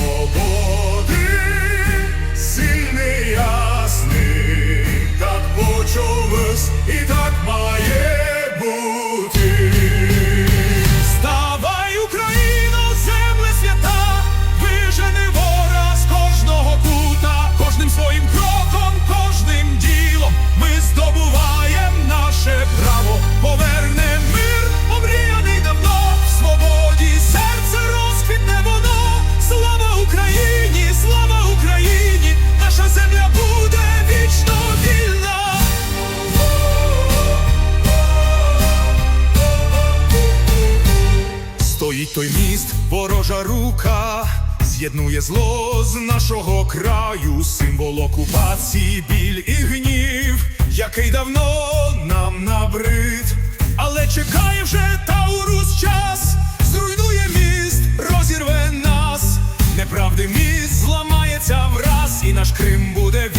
свободи, сильний ясний, так почулось і так. Той міст, ворожа рука, з'єднує зло з нашого краю, символ окупації, біль і гнів, який давно нам набрид, але чекає вже Таурус час, зруйнує міст, розірве нас, неправди міст зламається враз, і наш Крим буде.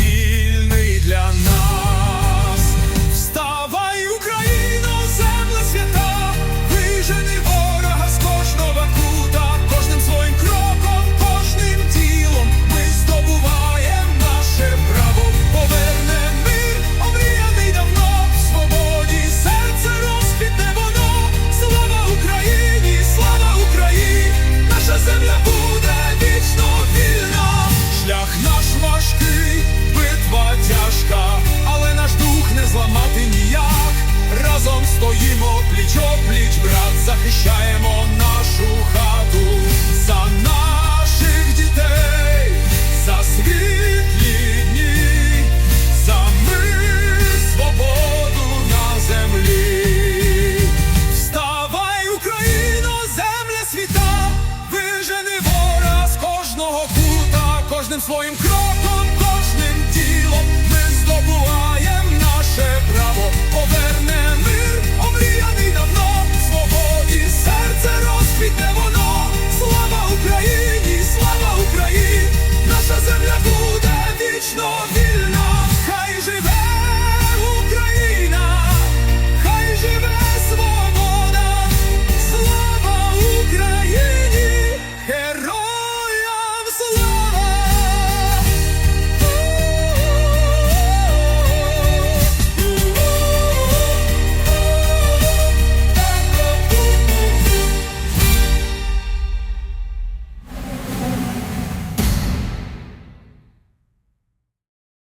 кожним своїм кроком, кожним ділом ми здобуваєм наше право поверне.